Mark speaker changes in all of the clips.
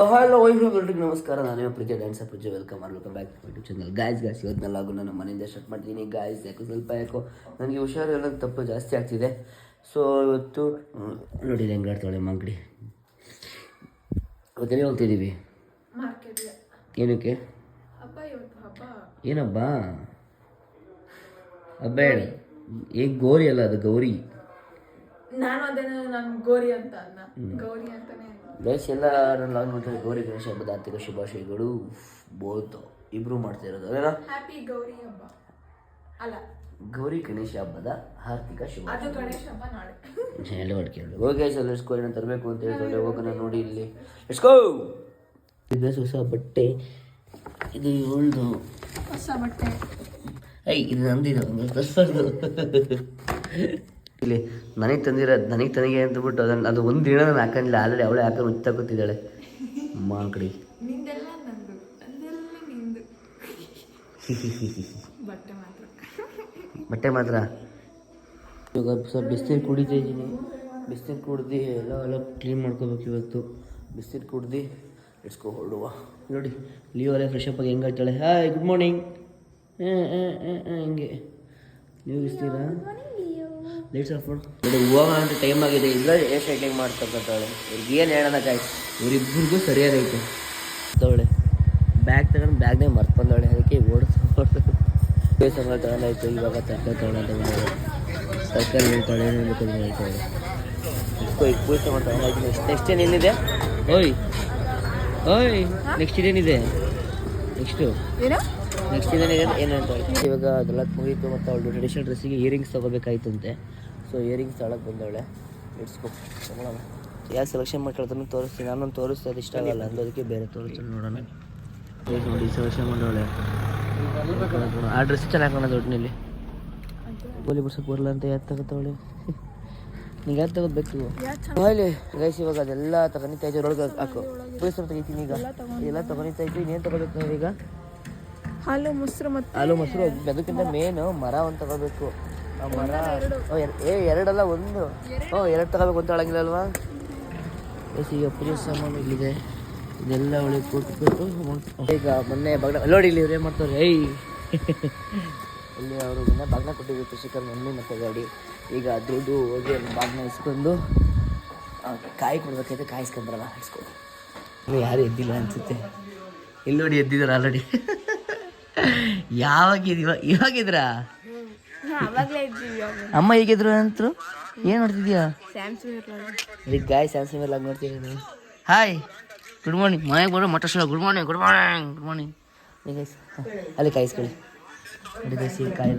Speaker 1: Hello ಎಲ್ರಿಗೂ ನಮಸ್ಕಾರ. ನಾನು Preethi dance ಪ್ರಿಜೆ welcome welcome back YouTube channel guys guys ಇವತ್ತಿನೆಲ್ಲಾಗು ನಾನು ಮನೆಯಿಂದ ಸ್ಟಾರ್ಟ್ ಮಾಡ್ತೀನಿ. ಗಾಯ್ಸ್ ಯಾಕೋ ಸ್ವಲ್ಪ ಯಾಕೋ ನನಗೆ ಹುಷಾರಿಲ್ಲ ತಪ್ಪು ಜಾಸ್ತಿ ಆಗ್ತಿದೆ. ಸೊ ಇವತ್ತು ನೋಡಿ ಹೆಂಗೆ ಆಡ್ತಾಳೆ ಮಂಗಡಿ. ಇವತ್ತೇನೇ ಹೋಗ್ತಿದ್ದೀವಿ ಏನಕ್ಕೆ? ಏನಬ್ಬ? ಹಬ್ಬ ಹೇಳಿ. ಏ ಗೋರಿ ಅಲ್ಲ ಅದು ಗೌರಿ.
Speaker 2: ನಾನು ಅದೇ ನಾನು ಗೋರಿ ಅಂತ ಅಲ್ಲ. ಗೌರಿ ಅಂತಾನೆ ಅಂದೆ.
Speaker 1: ಗೈಸ್ ಎಲ್ಲ ನನ್ನ ಲಾಗ್ ನೋಡ್ತಾರೆ ಗೌರಿ ಗಣೇಶ ಹಬ್ಬದ ಆರ್ಥಿಕ ಶುಭಾಶಯಗಳು. ಬೋತ್. ಇಬ್ರು ಮಾಡ್ತಾ ಇರೋದು
Speaker 2: ಹ್ಯಾಪಿ ಗೌರಿ ಹಬ್ಬ. ಅಲ್ಲ.
Speaker 1: ಗೌರಿ ಗಣೇಶ ಹಬ್ಬದ ಆರ್ಥಿಕ ಶುಭ.
Speaker 2: ಅದು ಗಣೇಶ ಹಬ್ಬ ನಾಳೆ.
Speaker 1: ಎಲ್ಲ ಹೊಡ್ಕೊಂಡು ಹೋಗಿ ಸರ್ ಎಸ್ಕೋ ಏನೋ ತರಬೇಕು ಅಂತ ಹೇಳ್ತಾರೆ ಹೋಗೋಣ ನೋಡಿ ಇಲ್ಲಿ. ಎಸ್ಕೋ ಇದು ಹೊಸ ಬಟ್ಟೆ. ಇದು ಇವಳ್ದು.
Speaker 2: ಹೊಸ ಬಟ್ಟೆ.
Speaker 1: ಐ ಇದು ನಂದಿದು ತರ್ಸ್ಬಾರ್ದು ಇಲ್ಲಿ ನನಗೆ ತಂದಿರ ನನಗೆ ತನಗೆ ಅಂತಬಿಟ್ಟು ಅದನ್ನು ಅದು ಒಂದು ದಿನ ನಾನು ಹಾಕೊಂಡಿಲ್ಲ ಆಲ್ರೆಡಿ ಅವಳೇ ಹಾಕೊಂಡು ಉತ್ತ ಕೂತಿದ್ದಾಳೆ.
Speaker 2: ಮಾಂಕಡಿ ಬಟ್ಟೆ ಮಾತ್ರ.
Speaker 1: ಬಟ್ಟೆ ಮಾತ್ರ? ಇವಾಗ ಸ್ವಲ್ಪ ಬಿಸಿನೀರು ಕುಡಿತಾ ಇದ್ದೀನಿ. ಬಿಸಿನೀರು ಕುಡ್ದು ಎಲ್ಲ ಎಲ್ಲ ಕ್ಲೀನ್ ಮಾಡ್ಕೋಬೇಕು ಇವತ್ತು. ಬಿಸಿನೀರು ಕುಡ್ದು ಇಟ್ಸ್ಕೊ ಹೊರಡುವ ನೋಡಿ ಲೀವ್ ಅಲ್ಲೇ ಫ್ರೆಶ್ ಅಪ್ ಆಗಿ ಹೆಂಗೆ ಆಯ್ತಾಳೆ ಹಾಯ್ ಗುಡ್ ಮಾರ್ನಿಂಗ್ ಹಿಂಗೆ. ನೀವು ಬಿಸ್ತೀರಾ ಲೈಟ್ಸ್ ಆಫ್ ಮಾಡು ನೋಡಿ ಹೋಗೋಣ ಅಂತ ಟೈಮ್ ಆಗಿದೆ. ಇಲ್ಲ ಏರ್ ಸ್ಟ್ರೈಟ್ನಿಂಗ್ ಮಾಡ್ತಕ್ಕಂಥವಳು? ಇವ್ರಿಗೆ ಏನು ಹೇಳೋಣ ಗಾಯ್ಸ್ ಇವರಿಬ್ಬರಿಗೂ ಸರಿಯಾದೈತೆ ತಗೊಳ್ಳೆ. ಬ್ಯಾಗ್ ತಗೊಂಡು ಬ್ಯಾಗ್ನೇ ಮರ್ತು ಬಂದವಳೆ. ಅದಕ್ಕೆ ಓಡಿಸ್ಕೊಂಡು ಬೇಸರ ತಗೊಂಡಾಯ್ತು. ಇವಾಗ ತರಕಾರಿ ತಗೊಂಡು ತರಕಾರಿ ಹೇಳ್ತಾಳೆ ಏನು ಹೇಳ್ತಾಳೆ. ಪೂಜೆ ತಗೊಂಡು ನೆಕ್ಸ್ಟ್ ನೆಕ್ಸ್ಟ್ ಏನಿದೆ? ಓಯ್. ಓಯ್ ನೆಕ್ಸ್ಟ್ ಇದೇನಿದೆ ನೆಕ್ಸ್ಟು
Speaker 2: ಏನೋ?
Speaker 1: ನೆಕ್ಸ್ಟ್ ಏನಿದೆ ಏನು ಅಂತ ಇವಾಗ ಅದೆಲ್ಲ ಮುಗೀತು ಮತ್ತು ಅವಳು ಟ್ರೆಡಿಷನಲ್ ಡ್ರೆಸ್ಸಿಗೆ ಇಯರಿಂಗ್ಸ್ ತೊಗೋಬೇಕಾಯ್ತಂತೆ. ಸೊ ಇಯರಿಂಗ್ಸ್ ತಗೊಳಕ್ಕೆ ಬಂದವಳೆ. ಇಡ್ಸ್ಕೊ ತಗೊಳ್ಳೋಣ ಯಾರು ಸೆಲೆಕ್ಷನ್ ಮಾಡ್ಕೊಳ್ತಾನೆ ತೋರಿಸ್ತೀನಿ. ನಾನು ತೋರಿಸ್ತಾ ಅದು ಇಷ್ಟ ಆಗಲ್ಲ. ಅಂದೋದಕ್ಕೆ ಬೇರೆ ತೋರಿಸ್ತೀನಿ ನೋಡೋಣ. ಈಗ ನೋಡಿ ಸೆಲೆಕ್ಷನ್ ಮಾಡೋಳೆ. ಆ ಡ್ರೆಸ್ ಚೆನ್ನಾಗಿ ಕಾಣೋದು ಒಟ್ಟಿನಲ್ಲಿ. ಗೋಲಿ ಬಿಡ್ಸಕ್ಕೆ ಬರಲ್ಲ ಅಂತ ಯಾರು ತಗೋತಾವಳೆ ನಿಂಗೆ ಯಾರು ತಗೋಬೇಕು ಹೋಗ್ಲಿ ಗೈಸ್ ಇವಾಗ ಅದೆಲ್ಲ ತಗೊಂಡಿತಾ ಇದ್ದೀವಿ ಒಳಗೆ ಹಾಕು. ಪೊಲೀಸ್ ತೆಗಿತೀನಿ ಈಗ. ಎಲ್ಲ ತಗೊಂಡಿತಾ ಇದ್ವಿ ಇನ್ನೇನು ತಗೋಬೇಕು ನಾವೀಗ?
Speaker 2: ಹಾಲು ಮೊಸರು ಮತ್ತು
Speaker 1: ಹಾಲು ಮೊಸರು ಅದಕ್ಕಿಂತ ಮೇನು ಮರ ಒಂದು ತಗೋಬೇಕು. ಆ ಮರ ಏ ಎರಡಲ್ಲ ಒಂದು. ಓ ಎರಡು ತಗೋಬೇಕು ಅಂತ ಹೇಳಂಗಿಲ್ಲ ಅಲ್ವಾ ಎಸ್ ಈಗ ಪೂಜೆ ಸಾಮಾನು ಇಲ್ಲಿದೆ. ಇದೆಲ್ಲ ಒಳಗೆ ಕೊಟ್ಬಿಟ್ಟು ಈಗ ಮೊನ್ನೆ ಬಗ್ನ ನೋಡಿ ಇಲ್ಲಿ ಇವ್ರು ಏನು ಮಾಡ್ತಾರೆ? ಏಯ್! ಇಲ್ಲಿ ಅವರು ಮೊನ್ನೆ ಬಾಗ್ನ ಕೊಟ್ಟಿದ್ರು ಕೃಷಿಕರ ಮಮ್ಮಿ ಮತ್ತು ಗಾಡಿ ಈಗ ದುಡ್ಡು ಹೋಗಿ ಬಾಗ್ನ ಇಸ್ಕೊಂಡು ಕಾಯಿ ಕೊಡ್ಬೇಕಾಯ್ತು ಕಾಯಿಸ್ಕೊಂಬರಲ್ಲ ಇಸ್ಕೊಂಡು. ಇನ್ನು ಯಾರು ಎದ್ದಿಲ್ಲ ಅನ್ಸುತ್ತೆ. ಇಲ್ಲಿ ನೋಡಿ ಎದ್ದಿದ್ದಾರೆ ಆಲ್ರೆಡಿ ಯಾವಾಗ ಇವಾಗಿದ್ರಾ ಅಮ್ಮ ಹೇಗಿದ್ರು ಅಂತೂ? ಏನು ನೋಡ್ತಿದ್ಯಾ? ಈಗ ಗಾಯ ಸ್ಯಾಮ್ಸಂಗ್ ಎಲ್ಲ ನೋಡ್ತೀನಿ ಹಾಯ್ ಗುಡ್ ಮಾರ್ನಿಂಗ್ ಮನೆಗೆ ಬರೋ ಮಟ good morning good morning good morning ಅಲ್ಲಿ ಕಾಯಿಸ್ಕೊಳ್ಳಿ ನೋಡಿ ಗೈಸ್ ಈಗ ಕಾಯಿ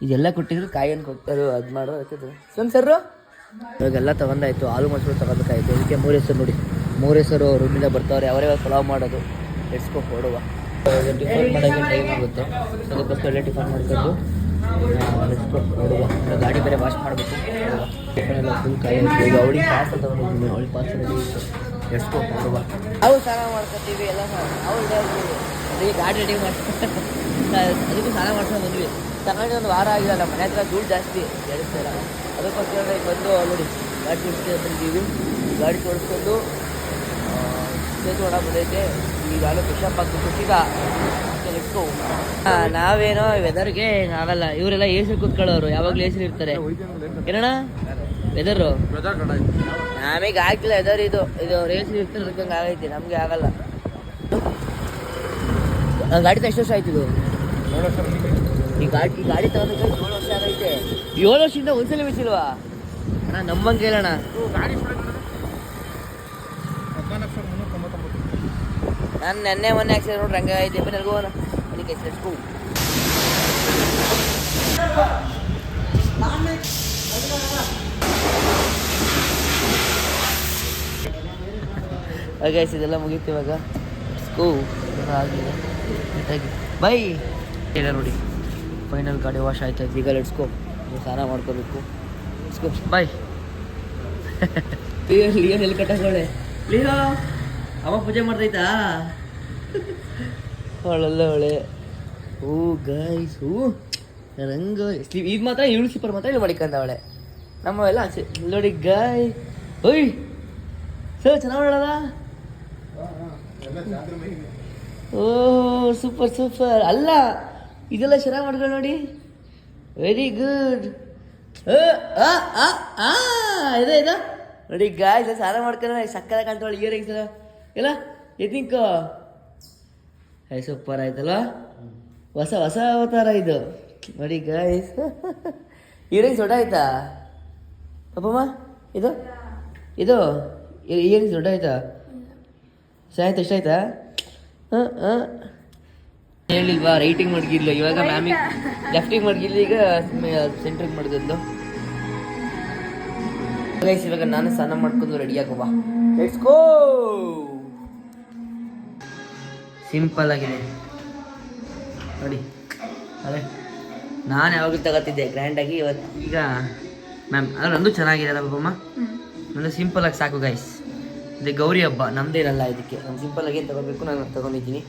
Speaker 1: ಇದೆಲ್ಲ ಕೊಟ್ಟಿದ್ರು ಕಾಯನ್ನು ಕೊಟ್ಟರು ಅದು ಮಾಡೋ ಅದಕ್ಕೆ ಸ್ವಂತ ಸರ್ರು? ಇವಾಗೆಲ್ಲ ತಗೊಂಡಾಯ್ತು. ಹಾಲು ಮೊಸರು ತಗೋಬೇಕಾಯ್ತು ಅದಕ್ಕೆ ಮೂರು ಹೆಸರು ನೋಡಿ ಮೂರು ಹೆಸರು ರೂಮಿಂದ ಬರ್ತಾವ್ರೆ. ಅವರೇ ಪಲಾವ್ ಮಾಡೋದು. ಎಡ್ಸ್ಕೊ ಕೊಡುವ ಟಿಫನ್ ಮಾಡೋಕ್ಕೆ ಟೈಮ್ ಆಗುತ್ತೆ. ಅದಕ್ಕೋಸ್ಕರ ಎಲ್ಲ ಟಿಫನ್ ಮಾಡ್ಕೊಂಡು ನೋಡುವ. ಗಾಡಿ ಬೇರೆ ವಾಶ್ ಮಾಡಬೇಕು. ಟಿಫನ್ ಎಲ್ಲ ಫುಲ್ ಕಾಯಿ ಈಗ ಅವಳಿಗೆ ಪಾಸ್ ಅಂತ ತಗೊಂಡಿದ್ದೀನಿ ಅವಳಿಗೆ ಪಾಸ್ ಎಷ್ಟು ನೋಡುವ. ಅವು ಸ್ನಾನ ಮಾಡ್ಕೊತೀವಿ, ಎಲ್ಲ ಅವ್ರು ಅದಕ್ಕೆ ಗಾಡಿ ರೆಡಿ ಮಾಡ್ತೀವಿ ಅದಕ್ಕೂ ಸ್ನಾನ ಮಾಡ್ಕೊಂಡು ಬಂದ್ವಿ. ತಗೊಂಡು ಒಂದು ವಾರ ಆಗಿಲ್ಲ ಮನೆ ಹತ್ರ ಧೂಳು ಜಾಸ್ತಿ. ಸಲ ಅದಕ್ಕೋಸ್ಕರ ಈಗ ಬಂದು, ನೋಡಿ, ಗಾಡಿ ತೋರಿಸ್ಕೊಂಡು ಬಂದಿದ್ದೀವಿ ಗಾಡಿ ತೋರಿಸ್ಕೊಂಡು ಸೇತು ಒಳ ಬಂದೈತೆ. ಈಗಾಗಲೇ ಈಗ ಲೆಟ್ಸ್ಕೋ ನಾವೇನೋ ವೆದರ್ಗೆ ಆಗಲ್ಲ ಇವರೆಲ್ಲ ಎ ಸಿ ಕೂತ್ಕೊಳ್ಳೋರು ಯಾವಾಗಲೂ ಎ ಸಿ ಇರ್ತಾರೆ. ಏನಣ್ಣ? ವೆದರು ನಮಗೆ ಆಗಿಲ್ಲ ವೆದರ್ ಇದು. ಇದು ಏಸಿ ಎ ಸಿ ಇರ್ತಾರೆ ಅದಕ್ಕೆ ಆಗೈತಿ ನಮಗೆ ಆಗಲ್ಲ. ಗಾಡಿ ಎಷ್ಟು ವರ್ಷ ಆಯ್ತು ಇದು. ಈ ಗಾಡಿ ಈ ಗಾಡಿ ತಗೊಂಡು ಏಳು ವರ್ಷ ಆಗೈತೆ. ಏಳು ವರ್ಷದಿಂದ ಒಂದ್ಸಲ ಬಿಸಿಲ್ವಾ? ಅಣ್ಣ ನಮ್ಮಂಗೆ ಹೇಳೋಣ ನಾನು ನೆನ್ನೆ ಮೊನ್ನೆ ಆಕ್ಸಿಡೆಂಟ್ ನೋಡ್ರಿ ಹಂಗೆ ಐತೆ ನನಗೂ ಹೋಗೋಣ. ಅದಕ್ಕೆ ಸ್ಕೂ ಗೈಸ್ ಇದೆಲ್ಲ ಮುಗೀತು ಇವಾಗ. ಸ್ಕೂ ಆಗಿದೆ. ಬೈ ಇಲ್ಲ ನೋಡಿ. ಫೈನಲ್ ಗಾಡಿ ವಾಶ್ ಆಯ್ತು ಈಗ ಲೆಟ್ಸ್ಕೋ ಸ್ನಾನ ಮಾಡ್ಕೋಬೇಕು. ಲೆಟ್ಸ್ಕೋ ಬಾಯ್ ಲಿಯೋ ಎಲ್ಲಿ ಕಟ್ಟಕೊಳ್ಳೆ ಲಿಯೋ ಅವ ಪೂಜೆ ಮಾಡ್ತೈತಾ? ಅವಳಲ್ಲ ಅವಳೆ. ಓ ಗಾಯ್ಸ್ ಹೂ ರಂಗ ಇದು ಮಾತ್ರ ಇವಳು ಸಿಪ್ಪರ್ ಮಾತ್ರ ಇಲ್ಲಿ ಮಡಿಕಂದವಳೆ ನಮ್ಮವೆಲ್ಲ ಆಚೆ ನೋಡಿ ಗಾಯ್ ಓಯ್ ಸರ್ ಚೆನ್ನಾಗಿ ಓ ಸೂಪರ್ ಸೂಪರ್ ಅಲ್ಲ, ಇದೆಲ್ಲ ಚೆನ್ನಾಗಿ ಮಾಡ್ಕೊಂಡು ನೋಡಿ. ವೆರಿ ಗುಡ್ ಇದೆ, ಇದು. ನೋಡಿ ಗಾಯ್ಸ್ ಸಾರ ಮಾಡ್ಕೊಂಡ್ರೆ, ಸಕ್ಕರೆ ಕಾಣ್ತಾಳೆ ಇಯರಿಂಗ್ಸ್ ಇಲ್ಲ ಐ ಸೂಪರ್ ಆಯ್ತಲ್ವಾ? ಹೊಸ ಹೊಸ ಅವತಾರ ಇದು. ನೋಡಿ ಗಾಯ್ಸ್ ಇಯರಿಂಗ್ಸ್ ದೊಡ್ಡ ಆಯ್ತಾ? ಅಪ್ಪಮ್ಮ ಇದು? ಇದು? ಇಯರಿಂಗ್ಸ್ ದೊಡ್ಡ ಆಯ್ತಾ? ಸಾಯ್ತು ಎಷ್ಟಾಯ್ತಾ ಹಾಂ ಹಾಂ. ಹೇಳಿಲ್ವಾ ರೈಟಿಂಗ್ ಮಡಗಿಲ್ಲ ಇವಾಗ ಮ್ಯಾಮಿಗೆ ಲೆಫ್ಟಿಗೆ ಮಡಗಿಲ್ಲ ಈಗ ಸೆಂಟ್ರಿಗೆ ಮಡಗದ್ಲು ಗೈಸ್ ಇವಾಗ ನಾನು ಸ್ನಾನ ಮಾಡ್ಕೊಂಡು ರೆಡಿ ಆಗುವ. ಲೆಟ್ಸ್ ಗೋ ಸಿಂಪಲ್ ಆಗಿದೆ. ನೋಡಿ. ಅದೇ. ನಾನು ಯಾವಾಗಲೂ ತಗೋತಿದ್ದೆ ಗ್ರ್ಯಾಂಡಾಗಿ ಇವತ್ತು ಈಗ ಮ್ಯಾಮ್ ಅದು ನಂದು ಚೆನ್ನಾಗಿದೆ ಅಲ್ಲ ಪಾಪಮ್ಮ ನಂದು ಆಗಿ ಸಾಕು ಗೈಸ್ ಇದು ಗೌರಿ ಹಬ್ಬ. ನಮ್ದೇನಲ್ಲ ಇದಕ್ಕೆ. ನಾನು ಸಿಂಪಲ್ ಆಗಿ ತಗೋಬೇಕು, ನಾನು ತಗೊಂಡಿದ್ದೀನಿ.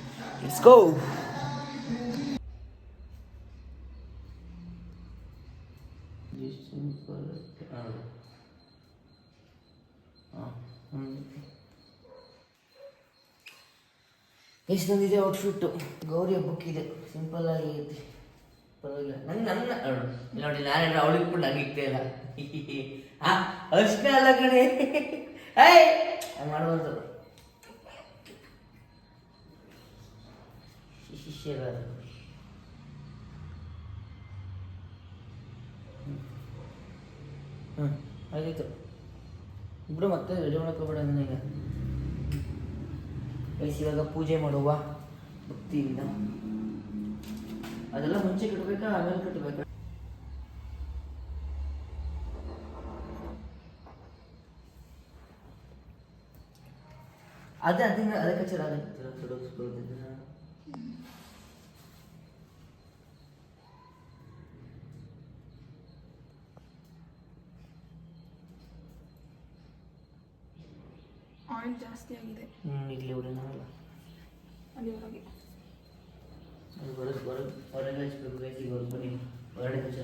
Speaker 1: ಇಟ್ಸ್ ಗೋ ಎಷ್ಟು ತಂದಿದೆ ಔಟ್ಫಿಟ್ಟು ಗೌರಿ ಹಬ್ಬಕ್ಕಿದೆ ಸಿಂಪಲ್ ಆಗಿ ಐತಿ. ಪರವಾಗಿಲ್ಲ. ನಂಗೆ ನನ್ನ ನೋಡಿ. ನಾನೇನು ಅವಳಿಗೆ ಕೂಡ ಇಕ್ತೇ ಇಲ್ಲ ಅಷ್ಟೇ ಅಲ್ಲ ಕಡೆ ಏಯ್, ಹಂಗೆ ಮಾಡಬಾರ್ದು. ಶಿಷ್ಯ ಹ್ಞೂ ಆಗಿತ್ತು ಇಬ್ಬರು ಮತ್ತೆ ರೆಡಿ ಮಾಡ್ಕೋಬೇಡ ನನಗೆ ಗೈಸ್ ಇವಾಗ ಪೂಜೆ ಮಾಡುವ ಭಕ್ತಿಯಿಂದ ಅದೆಲ್ಲ ಮುಂಚೆ ಕಟ್ಟಬೇಕಾ, ಆಮೇಲೆ ಕಟ್ಟಬೇಕಾ? ಅದೇ ಅದನ್ನ ಅದಕ್ಕೆ ಚೆನ್ನಾಗಿ
Speaker 2: ಆಯಿಲ್ ಜಾಸ್ತಿ ಆಗಿದೆ
Speaker 1: ಹ್ಞೂ ಇಲ್ಲಿ ಉಳಿನಲ್ಲ
Speaker 2: ಅಲ್ಲಿ ಹೊರಗೆ.
Speaker 1: ಹೊರಗೆ ಹೊರಗೆ ಹೊರಗೆ ಈಗ ಹೊರಗೆ ಬನ್ನಿ ಹೊರಗಡೆ ಹಚ್ಚ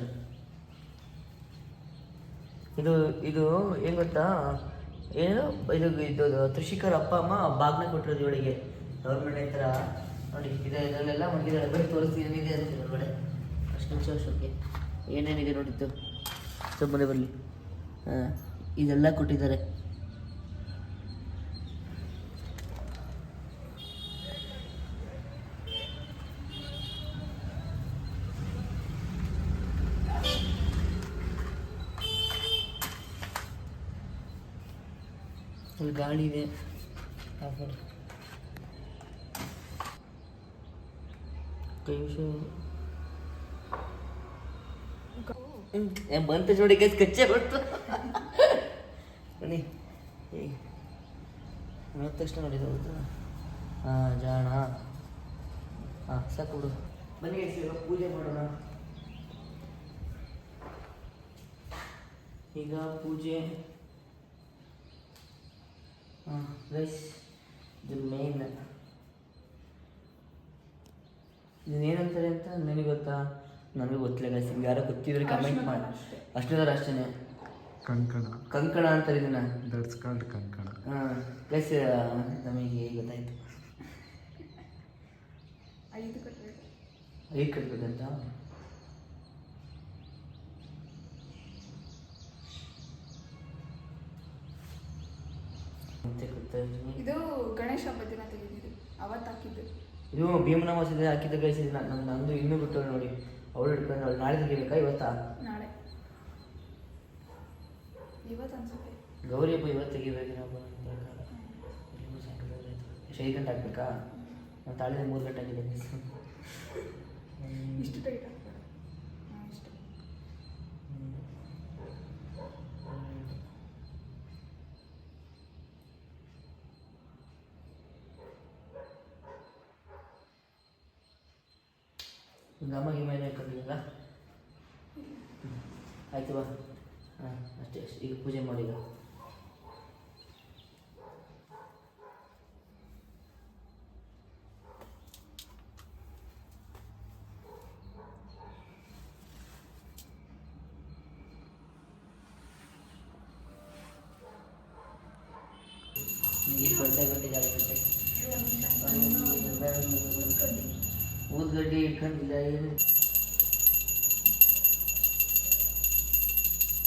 Speaker 1: ಇದು ಇದು ಏನು ಗೊತ್ತಾ? ಏನು ಇದು ಇದು ತ್ರಿಷಿಕರ್ ಅಪ್ಪ ಅಮ್ಮ ಬಾಗ್ನ ಕೊಟ್ಟಿರೋದು ಇವಳಿಗೆ ಗೌರ್ಮೆಂಟ್ ಹತ್ರ. ನೋಡಿ ಇದೆ ಇದರಲ್ಲೆಲ್ಲ ಮಡಗಿದ್ದಾರೆ ಬರೀ ತೋರಿಸ್ತೀನಿ ಏನಿದೆ ಅಂತ ಒಳಗಡೆ. ಅಷ್ಟು ನಿಮಿಷ ಅಷ್ಟೊಕ್ಕೆ ಏನೇನಿದೆ ನೋಡಿದ್ದು? ಸುಮ್ಮನೆ ಬರಲಿ ಹಾಂ ಇದೆಲ್ಲ ಕೊಟ್ಟಿದ್ದಾರೆ. ಗಾಡಿ ಇದೆ ಮಾಡು. ಕೈ ವಿಷ ಏನ್ ಬಂತು ನೋಡಿ ಕೈ ಕಚ್ಚೆ ಬಂತು ಬನ್ನಿ. ನೋಡಿದ ತಕ್ಷಣ ನೋಡಿದ ಗೊತ್ತಾ ಹಾಂ ಜಾಣ. ಹಾಂ ಸಾಕು ಬನ್ನಿ ಪೂಜೆ ಮಾಡೋಣ. ಈಗ ಪೂಜೆ ಗೈಸ್ ಇದು ಮೇನ್ ಇದನ್ನೇನಂತಾರೆ ಅಂತ ನನಗೆ ಗೊತ್ತಾ? ನನಗೆ ಗೊತ್ತಿಲ್ಲ ಗೈಸ್ ನಿಮ್ಗೆ ಯಾರೋ ಗೊತ್ತಿದ್ರೆ ಕಮೆಂಟ್ ಮಾಡಿ. ಅಷ್ಟೇ. ಅಷ್ಟೇ
Speaker 3: ಕಂಕಣ.
Speaker 1: ಕಂಕಣ ಅಂತಾರೆ ಇದನ್ನ.
Speaker 3: ದಟ್ಸ್ ಕಾಲ್ಡ್ ಕಂಕಣ.
Speaker 1: ಹಾಂ ಗೈಸ್ ನಮಗೆ ಗೊತ್ತಾಯ್ತು.
Speaker 2: ಐದು ಕಟ್ಟಬೇಕು
Speaker 1: ಐದು ಕಟ್ಬೇಕಂತ ಮತ್ತೆ ಗೊತ್ತಾ ಇದನ್ನ?
Speaker 2: ಇದು ಗಣೇಶ ಹಬ್ಬದ ದಿನ ತೆಗೆದಿದ್ದು. ಅವತ್ತು ಹಾಕಿದ್ದು.
Speaker 1: ಇದು ಭೀಮನ ಮಸೀದಿ ಹಾಕಿದ್ದ ಇದು ನನ್ನ ನಂದು ಇನ್ನೂ ಬಿಟ್ಟು ನೋಡಿ. ಅವಳು ಹಿಡ್ಕೊಂಡು ಅವಳು ನಾಳೆ ತೆಗಿಬೇಕಾ ಇವತ್ತಾ?
Speaker 2: ನಾಳೆ. ಇವತ್ತು ಅನ್ಸುತ್ತೆ.
Speaker 1: ಗೌರಿ ಹಬ್ಬ ಇವತ್ತು ತೆಗಿಬೇಕು ಸಾಯಂಕಾಲ ಆಯ್ತು. ಎಷ್ಟು ಐದು ಗಂಟೆ ಹಾಕ್ಬೇಕಾ? ನಾನು ತಾಳಿದ ಮೂರು ಗಂಟೆ ಆಗಿದೆ.
Speaker 2: ಇಷ್ಟು ಟೈಟ್ ಹಾಕ್ಬೇಡ ಹಾಂ ಇಷ್ಟು
Speaker 1: ಗಮ ಗಿಮ ಏನು ಹಾಕೊಂಡಿಲ್ಲ ಆಯ್ತು ಬಾ. ಹಾಂ ಅಷ್ಟೇ ಅಷ್ಟೇ. ಈಗ ಪೂಜೆ ಮಾಡಿ ಗಂಟೆ ಬೇಜಾರಾಗುತ್ತೆ ಊದ್ಗಡ್ಡಿ ಇಟ್ಕೊಂಡಿಲ್ಲ ಏನು?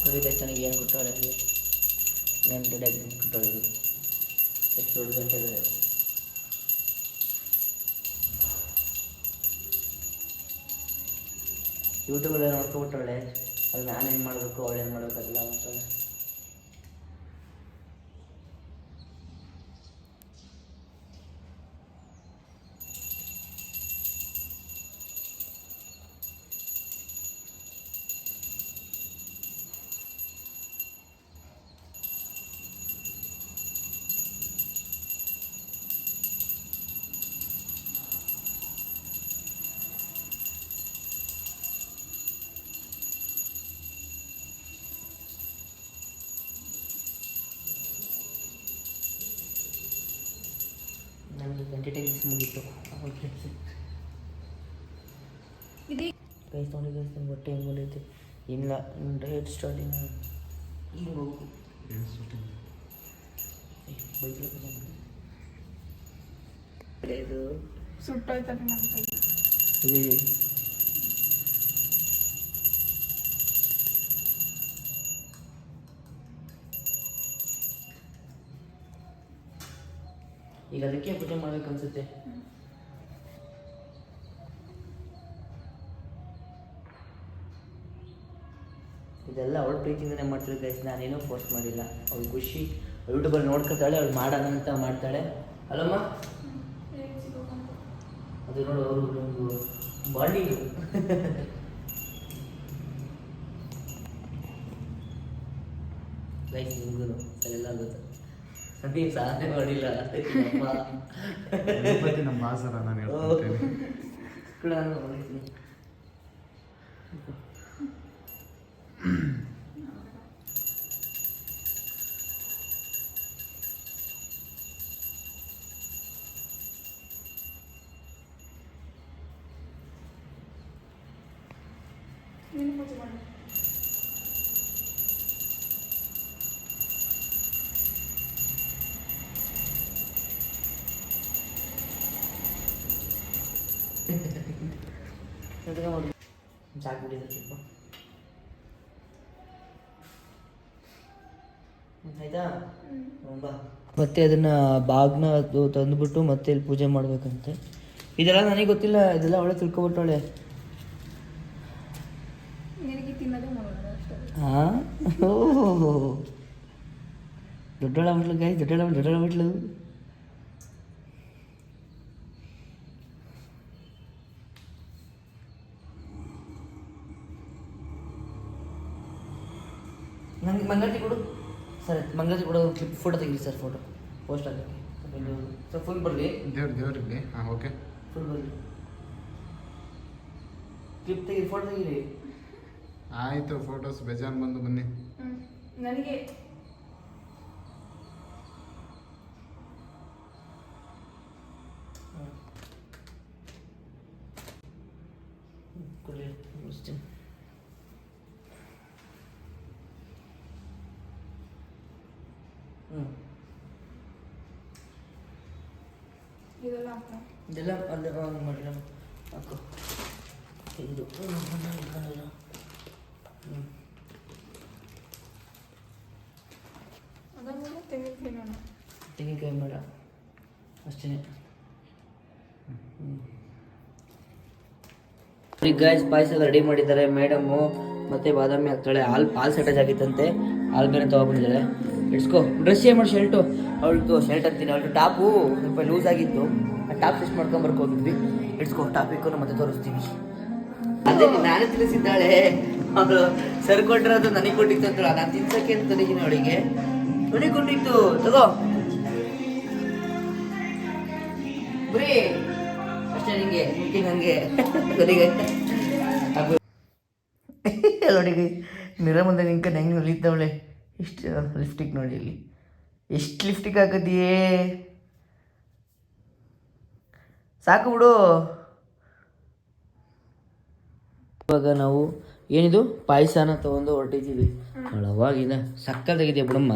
Speaker 1: ಕುಡಿದೆ ನನಗೆ ಏನು ಕೊಟ್ಟವಳೆ ಅಲ್ಲಿ? ನಾನು ರೆಡಿಯಾಗಿ ಕೊಟ್ಟವಳೆ ಎಷ್ಟು ದೊಡ್ಡ ಗಂಟೆ ಬೇರೆ ಯೂಟ್ಯೂಬಲ್ಲಿ ನೋಡ್ಕೊಬಿಟ್ಟವಳೆ. ಅದು ನಾನೇನು ಮಾಡಬೇಕು, ಅವಳೇನು ಮಾಡಬೇಕು ಅದೆಲ್ಲ ಮಾಡ್ತಾಳೆ ನಮಗೆ ಟ್ವೆಂಟಿ ಟೈಮ್ಸ್ ಮುಗೀತು
Speaker 2: ಇದು
Speaker 1: ಗೈಸ್ ನೋಡಿ ಗೈಸ್ ನನ್ನ ಹೊಟ್ಟೆ ಹೆಂಗೆ ಬಂದೈತೆ ಇಲ್ಲ ಡಯಟ್ ಸ್ಟಾರ್ಟಿಂಗ್ ಈಗ ಅದಕ್ಕೆ ಪೂಜೆ ಮಾಡ್ಬೇಕು ಅನ್ಸುತ್ತೆ. ಇದೆಲ್ಲ ಅವಳ ಪ್ರೀತಿಯಿಂದನೇ ಮಾಡ್ತಿರೋ ಗೈಸ್ ನಾನೇನೂ ಪೋಸ್ಟ್ ಮಾಡಿಲ್ಲ. ಅವಳು ಖುಷಿ. ಯೂಟ್ಯೂಬಲ್ಲಿ ನೋಡ್ಕೊತಾಳೆ ಅವಳು ಮಾಡೋಣ ಅಂತ ಮಾಡ್ತಾಳೆ. ಅಲ್ಲಮ್ಮ? ಅದು ನೋಡು ಅವರು ಒಂದು ಬಾಂಡಿಂಗ್ ಗೈಸ್ ನಿಮಗೂ ಅಲ್ಲೆಲ್ಲ ಗೊತ್ತು ನೀವು ಸಾಧನೆ ಮಾಡಿಲ್ಲ.
Speaker 3: ಗಣಪತಿ ನಮ್ಮ ಆಸರ ನಾನು ಹೇಳ್ಕೊಳ್ತೇನೆ.
Speaker 1: ಸ್ವಲ್ಪ ಆಯ್ತಾ? ಬಾ ಮತ್ತೆ ಅದನ್ನ ಬಾಗ್ನ ಅದು ತಂದ್ಬಿಟ್ಟು ಮತ್ತೆ ಇಲ್ಲಿ ಪೂಜೆ ಮಾಡ್ಬೇಕಂತೆ. ಇದೆಲ್ಲ ನನಗೆ ಗೊತ್ತಿಲ್ಲ ಇದೆಲ್ಲ ಒಳ್ಳೆ ತಿಳ್ಕೊಬಿಟ್ಟವಳೆ ಹಾಂ ದೊಡ್ಡ ಓಹೋ. ದೊಡ್ಡೋಳ ಬಿಟ್ಲು ಗಾಯ ದೊಡ್ಡೋಳ ದೊಡ್ಡೋಳ ಬಿಟ್ಲು ಮಂಗಳತಿ ಕೊಡು ಸರ್ ಮಂಗಳತಿ ಕೊಡು ಕ್ಲಿಪ್ ಫೋಟೋ ತೆಗೀರಿ ಸರ್ ಫೋಟೋ ಪೋಸ್ಟ್ ಆಗಕ್ಕೆ ಸರ್ ಫುಲ್ ಬರಲಿ
Speaker 3: ದೇವ್ರ ದೇವ್ರಿಗೆ ಹಾಂ ಓಕೆ
Speaker 1: ಫುಲ್ ಬರಲಿ ಕ್ಲಿಪ್ ತೆಗೀರಿ ಫೋಟೋ ತೆಗೀರಿ
Speaker 3: ಆಯಿತು ಫೋಟೋಸ್ ಬೇಜಾನ್ ಬಂದು ಬನ್ನಿ
Speaker 2: ಹ್ಞೂ ನನಗೆ
Speaker 1: ಕೊಡ್ಲಿ ಮುಗಿಸ್ತೀನಿ ಹ್ಞೂ
Speaker 2: ಇದೆಲ್ಲ ಹಾಕ
Speaker 1: ಇದೆಲ್ಲ ಅಲ್ಲಿ ಆನ್ ಮಾಡಿಲ್ಲ. ಹಾಕು. ಇದು. ಹ್ಞೂ
Speaker 2: ಅದಾದ್ಮೇಲೆ ತೆಗೆದು ನಾನು
Speaker 1: ತೆಂಗಿನಕಾಯಿ ಬೇಡ ಅಷ್ಟೇ ಗಾಯ್ಸ್ ಪಾಯಸ ಎಲ್ಲ ರೆಡಿ ಮಾಡಿದ್ದಾರೆ. ಮೇಡಮ್ಮು ಮತ್ತೆ ಬಾದಾಮಿ ಹಾಕ್ತಾಳೆ ಹಾಲು ಹಾಲು ಸೆಟೇಜ್ ಆಗಿತ್ತಂತೆ ಹಾಲು ಬೇರೆ ತೊಗೊಬಂದಿದ್ದಾಳೆ ಇಡ್ಸ್ಕೊ ಡ್ರೆಸ್ ಏನು ಮಾಡಿ ಶರ್ಟು ಅವಳದು ಶರ್ಟ್ ಅಂತೀನಿ. ಅವಳು ಟಾಪು ಸ್ವಲ್ಪ ಲೂಸ್ ಆಗಿತ್ತು. ಆ ಟಾಪ್ ಸ್ಟಿಚ್ ಮಾಡ್ಕೊಂಬರ್ಕ್ ಹೋಗಿದ್ವಿ. ಲೆಟ್ಸ್ ಟಾಪ್ ಇಕ್ಕೊಂಡು ಮತ್ತೆ ತೋರಿಸ್ತೀವಿ. ಅದೇ ನಾನೇ ತಿಳಿಸಿದ್ದಾಳೆ ಅವಳು ಸರ್ ಕೊಟ್ಟಿರೋದು ನನಗೆ ಕೊಟ್ಟಿತ್ತು ಅಂತ ನಾನು ತಿನ್ಸಕ್ಕೆ ಅಂತ ತಂದಿದ್ದೀನಿ ಅವಳಿಗೆ. ನನಗೆ ಕೊಟ್ಟಿತ್ತು. ತಗೋ. ಬರೀ ಅಷ್ಟೇ ನಿಮಗೆ ನಿಂಗೆ ಹಂಗೆ ನನಗೆ ನೋಡಿ ಮಿರ ಮುಂದೆ ನಿಂಕ ಹೆಂಗೆ ನಲಿತಾವಳೆ ಇಷ್ಟು ಲಿಫ್ಟಿಕ್ ನೋಡಿ ಇಲ್ಲಿ. ಎಷ್ಟು ಲಿಫ್ಟಿಗೆ ಹಾಕದಿಯೇ? ಸಾಕು ಬಿಡು. ಇವಾಗ ನಾವು ಏನಿದು? ಪಾಯಸನ ತಗೊಂಡು ಹೊರಟಿದ್ದೀವಿ. ಅವಳು ಅವಾಗಿಂದ ಸಕ್ಕತ್ತಾಗಿದೆ ಬಿಡಮ್ಮ.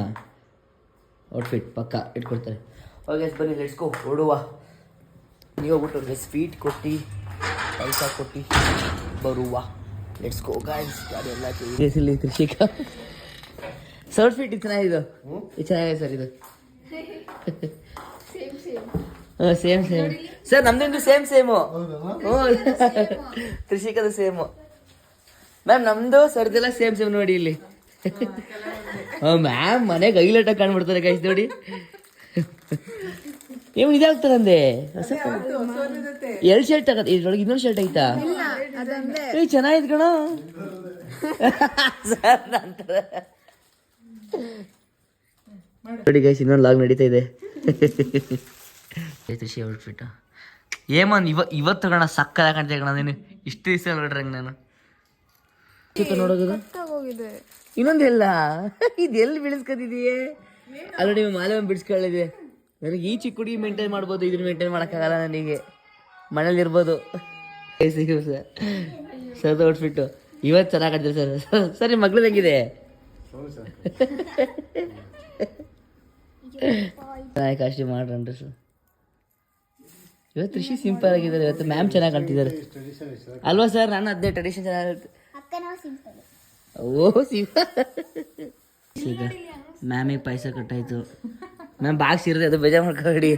Speaker 1: ಔಟ್ಫಿಟ್ ಪಕ್ಕ ಇಟ್ಕೊಡ್ತಾರೆ ಓಕೆ ಬನ್ನಿ ಲೆಟ್ಸ್ಕೋ ಹೊಡುವ ನೀವು ಹೋಗ್ಬಿಟ್ಟು ಸ್ವೀಟ್ ಕೊಟ್ಟು ಪಾಯಸ ಕೊಟ್ಟು ಬರುವ. ಲೆಟ್ಸ್ ಗೋ ಗಾಯ್ಸ್ ಗಾಡಿ ಎಲ್ಲ ಇಲ್ಲಿ ಕೃಷಿಕ ಸರ್ಟ್ ಫಿಟ್ ಇದು ಚೆನ್ನಾಗಿದು ಇದು. ಚೆನ್ನಾಗಿದೆ ಸರ್ ಇದು.
Speaker 2: ಸೇಮ್ ಸೇಮ್
Speaker 1: ಹಾಂ ಸೇಮ್ ಸೇಮ್ ಸರ್ ನಮ್ದು ಸೇಮ್ ಸೇಮು ಹ್ಞೂ ಕೃಷಿಕದ ಸೇಮು ಮ್ಯಾಮ್ ನಮ್ದು ಸರ್ದೆಲ್ಲ ಸೇಮ್ ಸೇಮ್ ನೋಡಿ ಇಲ್ಲಿ. ಹಾಂ ಮ್ಯಾಮ್ ಮನೆಗೆ ಹೈಲೈಟಾಗಿ ಕಾಣ್ಬಿಡ್ತಾರೆ ಗೈಸ್ ನೋಡಿ. ಏನು ಇದಾಗ್ತಾರಂದೆ ಎರಡು ಶರ್ಟ್ ಆಗತ್ತೆ ಇದ್ರೊಳಗೆ ಇನ್ನೊಂದು ಶರ್ಟ್ ಐತಾ? ಏ ಚೆನ್ನಾಗಿದ್ ಕಣ. ಸರ್ ನಂತರ. ನೋಡಿ ಗೈಸ್ ಇನ್ನೊಂದು ಲಾಗ್ ನಡೀತಾ ಇದೆ. ಋಷಿ ಔಟ್ಫಿಟ್ ಏಮನ್ ಇವ ಇವತ್ತು ಕಣ ಸಕ್ಕದ ಕಾಣ್ತೀಯ ಕಣ ನೀನು? ಇಷ್ಟು ದಿವಸ ನೋಡ್ರಿ ನಾನು. ಚಿಕ್ಕ ನೋಡೋದು
Speaker 2: ಹೋಗಿದೆ
Speaker 1: ಇನ್ನೊಂದು ಎಲ್ಲ? ಇದು ಎಲ್ಲಿ ಬೆಳೆಸ್ಕೊತಿದೀಯೇ? ಅಲ್ಲ ನೀವು ಮಾಲೆ ಬಿಡಿಸ್ಕೊಳ್ಳಿದೆ. ನನಗೆ ಈ ಚಿಕ್ಕ ಹುಡುಗಿ ಮೇಂಟೈನ್ ಮಾಡ್ಬೋದು ಇದನ್ನ ಮೇಂಟೈನ್ ಮಾಡೋಕ್ಕಾಗಲ್ಲ ನನಗೆ. ಮನೇಲಿ ಇರ್ಬೋದು. ಸರ್. ಸರ್ ಔಟ್ಫಿಟ್ಟು ಇವತ್ತು ಚೆನ್ನಾಗಿ ಕಾಣ್ತೀರಿ ಸರ್. ಸರ್ ನಿಮ್ಮ ಮಗಳು ಹೆಂಗಿದೆ? ಚೆನ್ನಾಗಿ ಕಾಸ್ಟ್ಲಿ ಮಾಡ್ರನ್ರಿ ಸರ್. ಇವತ್ತು ಋಷಿ ಸಿಂಪಲ್ ಆಗಿದ್ದಾರೆ ಇವತ್ತು ಮ್ಯಾಮ್ ಚೆನ್ನಾಗಿ ಕಾಣ್ತಿದ್ದಾರೆ ಅಲ್ವಾ ಸರ್ ನಾನು ಅದೇ ಟ್ರೆಡಿಷನ್ ಚೆನ್ನಾಗಿರುತ್ತೆ. ಓ ಸಿಂಪಲ್. ಮ್ಯಾಮಿಗೆ ಪಾಯಸ ಕಟ್ಟಾಯ್ತು. ಮ್ಯಾಮ್ ಬಾಕ್ಸ್ ಇರದೆ ಅದು ಬೇಜಾರು ಮಾಡ್ಕೊಬೇಡಿ.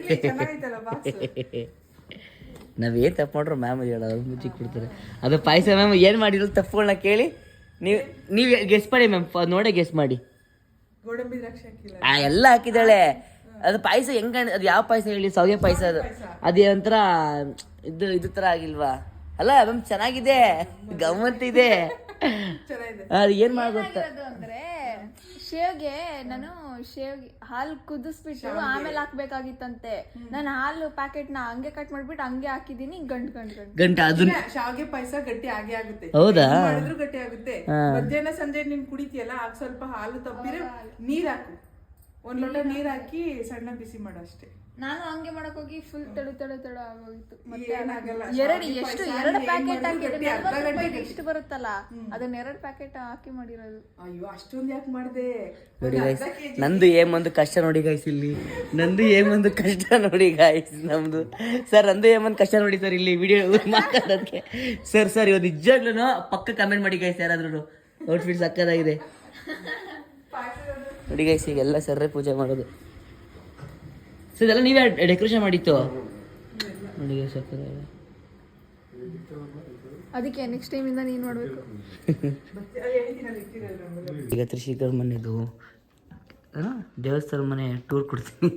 Speaker 1: ನಾವೇನು ತಪ್ಪು ಮಾಡ್ರು ಮ್ಯಾಮ್ ಹೇಳೋದು ಮುಚ್ಚಿಕ್ ಬಿಡ್ತಾರೆ ಅದು ಪಾಯಸ ಮ್ಯಾಮ್ ಏನು ಮಾಡಿರೋ ತಪ್ಪುಗಳನ್ನ ಕೇಳಿ. ನೀವು ನೀವು ಗೆಸ್ ಮಾಡಿ ಮ್ಯಾಮ್ ನೋಡೇ ಗೆಸ್ ಮಾಡಿ. ಆ ಎಲ್ಲ ಹಾಕಿದಾಳೆ ಅದು ಪಾಯಸ ಹೆಂಗ ಅದು ಯಾವ ಪಾಯಸ ಹೇಳಿ? ಸೌಗೆ ಪಾಯಸ ಅದು. ಅದೇ ಒಂಥರ ಇದು ಇದು ತರ ಆಗಿಲ್ವಾ? ಅಲ್ಲ ಮ್ಯಾಮ್ ಚೆನ್ನಾಗಿದೆ. ಗಮ್ಮತ್ ಇದೆ ಅದು ಏನ್ ಮಾಡ್ಬೇಕು?
Speaker 2: ಅದು ಅಂದ್ರೆ ಶೇವ್ಗೆ ನಾನು ಶೇವ್ಗೆ ಹಾಲು ಕುದಿಸ್ಬಿಟ್ಟು ಆಮೇಲೆ ಹಾಕ್ಬೇಕಾಗಿತ್ತಂತೆ. ನಾನು ಹಾಲು ಪ್ಯಾಕೆಟ್ನ ಹಂಗೆ ಕಟ್ ಮಾಡ್ಬಿಟ್ಟು ಹಂಗೆ ಹಾಕಿದೀನಿ ಗಂಟ್ ಗಂಟ್ ಗಂಟ್.
Speaker 1: ಗಂಟ ಅದನ್ನ
Speaker 4: ಶಾವಿಗೆ ಪಾಯಸ ಗಟ್ಟಿ ಆಗೇ ಆಗುತ್ತೆ.
Speaker 1: ಹೌದಾ?
Speaker 4: ಮಾಡಿದ್ರು ಗಟ್ಟಿ ಆಗುತ್ತೆ. ಮಧ್ಯಾಹ್ನ ಸಂಜೆ ನೀನ್ ಕುಡಿತೀಯಲ್ಲ ಆಗ ಸ್ವಲ್ಪ ಹಾಲು ತಪ್ಪಿದ್ರೆ ನೀರ್ ಹಾಕು. ಒಂದ್ ಲೋಟ ನೀರ್ ಹಾಕಿ ಸಣ್ಣ ಬಿಸಿ ಮಾಡು ಅಷ್ಟೇ.
Speaker 2: ನಾನು ಹಂಗೆ ಮಾಡಕ್ ಹೋಗಿ ಫುಲ್ ತಳು ತಳು ತಳು ಆಗೋಗಿತ್ತು ಮತ್ತೆ
Speaker 4: ಏನಾಗಲ್ಲ
Speaker 2: ಎರಡು ಎಷ್ಟು? ಎರಡು ಪ್ಯಾಕೆಟ್
Speaker 4: ಹಾಕಿ
Speaker 2: ಹಾಕಿದ್ರೆ ಇಷ್ಟು ಬರುತ್ತಲ್ಲ? ಅದನ್ನ ಎರಡು ಪ್ಯಾಕೆಟ್ ಹಾಕಿ ಮಾಡಿರೋದು.
Speaker 4: ಅಯ್ಯೋ ಅಷ್ಟೊಂದು ಯಾಕೆ ಮಾಡಿದೆ?
Speaker 1: ನೋಡಿ ಗೈಸ್ ನಂದು ಏಮೊಂದು ಕಷ್ಟ ನೋಡಿ ಗೈಸ್ ಇಲ್ಲಿ. ನಂದು ಏಮೊಂದು ಕಷ್ಟ ನೋಡಿ ಗೈಸ್ ನಮ್ದು. ಸರ್ ನಂದು ಏಮೊಂದು ಕಷ್ಟ ನೋಡಿ ಸರ್ ಇಲ್ಲಿ ವಿಡಿಯೋ ಮಾತಾಡೋದಕ್ಕೆ. ಸರ್ ಸರ್ ಇವತ್ತು ನಿಜವಾಗ್ಲೂ ಪಕ್ಕ ಕಮೆಂಟ್ ಮಾಡಿ ಗೈಸ್ ಯಾರಾದ್ರೂ ಔಟ್ಫಿಟ್ ಸಕ್ಕದಾಗಿದೆ. ನೋಡಿ ಗೈಸ್ ಈಗೆಲ್ಲ ಸರ್ರೇ ಪೂಜೆ ಮಾಡೋದು. ಸರ್ ಇದೆಲ್ಲ ನೀವೇ ಡೆಕೋರೇಷನ್ ಮಾಡಿತ್ತು ನೋಡಿ
Speaker 2: ಅದಕ್ಕೆ ನೆಕ್ಸ್ಟ್ ಟೈಮ್ ಇಂದ ನೀನ್ ಮಾಡ್ಬೇಕು
Speaker 1: ಈಗ ತ್ರಿಶೇಖರ್ ಮನೆದು ದೇವಸ್ಥಾನ ಮನೆ ಟೂರ್ ಕೊಡ್ತೀನಿ.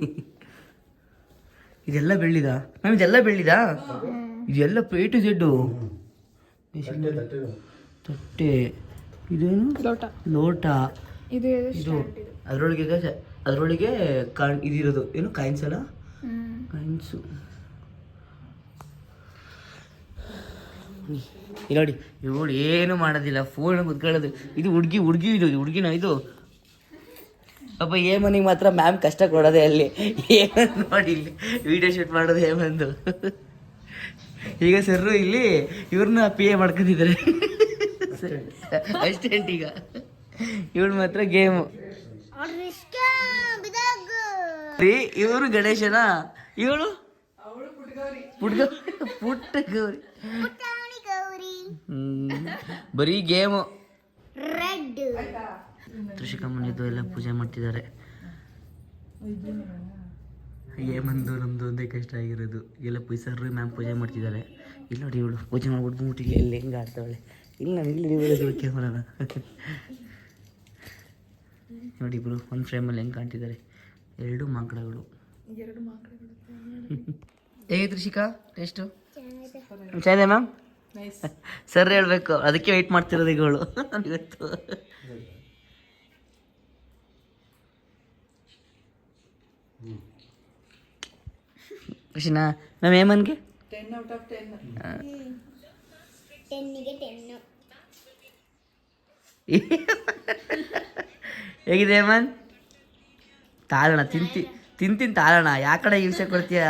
Speaker 1: ಇದೆಲ್ಲ ಬೆಳ್ಳಿದ? ಮ್ಯಾಮ್ ಇದೆಲ್ಲ ಬೆಳ್ಳಿದ? ಇದೆಲ್ಲ ಪೇಟು ಜೆಡ್ಡು ತಟ್ಟೆ ಇದೇನು?
Speaker 2: ಲೋಟ.
Speaker 1: ಲೋಟ.
Speaker 2: ಇದು
Speaker 1: ಇದು ಅದರೊಳಗೆ ಅದರೊಳಗೆ ಕಾಣ್ ಇದಿರೋದು. ಏನು ಕಾಯಿನ್ಸ್ ಅಲ್ಲ
Speaker 2: ಹ್ಮ್.
Speaker 1: ಕಾಯಿನ್ಸು. ಇಲ್ಲಿ ನೋಡಿ ಇವಳು ಏನು ಮಾಡೋದಿಲ್ಲ. ಫೋನ್ ಕುತ್ಕೊಳ್ಳೋದು. ಇದು ಹುಡುಗಿ ಹುಡುಗಿ ಇದು ಹುಡುಗಿನ ಇದು? ಪಾಪ ಏಮನಿಗೆ ಮಾತ್ರ ಮ್ಯಾಮ್ ಕಷ್ಟ ಕೊಡೋದೆ ಅಲ್ಲಿ. ಏಮನ್ ನೋಡಿ ಇಲ್ಲಿ ವಿಡಿಯೋ ಶೂಟ್ ಮಾಡೋದು ಹೇಮಂದು. ಈಗ ಸರ್ರು ಇಲ್ಲಿ ಇವ್ರನ್ನ ಪಿ ಎ ಮಾಡ್ಕೊಂಡಿದ್ದಾರೆ. ಅಷ್ಟೇಂಟ್ ಈಗ ಇವಳು ಮಾತ್ರ ಗೇಮು ಇವರು ಗಣೇಶನ? ಇವಳು? ಪುಟ್ಟ ಪುಟ್ಟ ಗೌರಿ. ಹ್ಮ್. ಬರೀ ಗೇಮು ತ್ರಿಷಿಕಮ್ಮನಿದ್ದು ಎಲ್ಲ ಪೂಜೆ ಮಾಡ್ತಿದ್ದಾರೆ. ಏಮಂದು ನಮ್ದು ಒಂದೇ ಕಷ್ಟ ಆಗಿರೋದು. ಎಲ್ಲ ಪೈಸರು ಮ್ಯಾಮ್ ಪೂಜೆ ಮಾಡ್ತಿದ್ದಾರೆ. ಇಲ್ಲ ನೋಡಿ ಇವಳು ಪೂಜೆ ಮಾಡ್ಬಿಟ್ಟು ಮುಟ್ಟಿಲ್ಲ ಎಲ್ಲಿ ಹೆಂಗೆ ಆಡ್ತಾವಳೆ ಇಲ್ಲ ಇಲ್ಲಿ ಹಿಡಿಯೋದು ಕ್ಯಾಮ್ರಾನ ನೋಡಿ ಇಬ್ರು ಒಂದು ಫ್ರೇಮಲ್ಲಿ ಹೆಂಗೆ ಕಾಣ್ತಿದ್ದಾರೆ. ಎರಡು ಮಾಂಕಡಗಳು.
Speaker 2: ಎರಡು ಮಕ್ಕಳು
Speaker 1: ಹೇಗೆ ತ್ರಿಷಿಕಾ ಟೇಸ್ಟು ಚೆನ್ನಾಗಿದೆ. ಮ್ಯಾಮ್? ಸರ್ ಹೇಳಬೇಕು. ಅದಕ್ಕೆ ವೆಯ್ಟ್ ಮಾಡ್ತಿರೋದು ಈಗ ಅವಳು ಇವತ್ತು. ಖುಷಿನಾ ಮ್ಯಾಮ್ ಏಮನ್ಗೆ
Speaker 4: ಟೆನ್ ಔಟ್ ಆಫ್ ಟೆನ್
Speaker 1: ಹೇಗಿದೆ ಹೇಮನ್ ತಾಳಣ ತಿಂತಿ ತಿಂತೀನಿ ತಾಳಣ ಯಾ ಕಡೆ ಹಿಂಸೆ ಕೊಡ್ತೀಯ?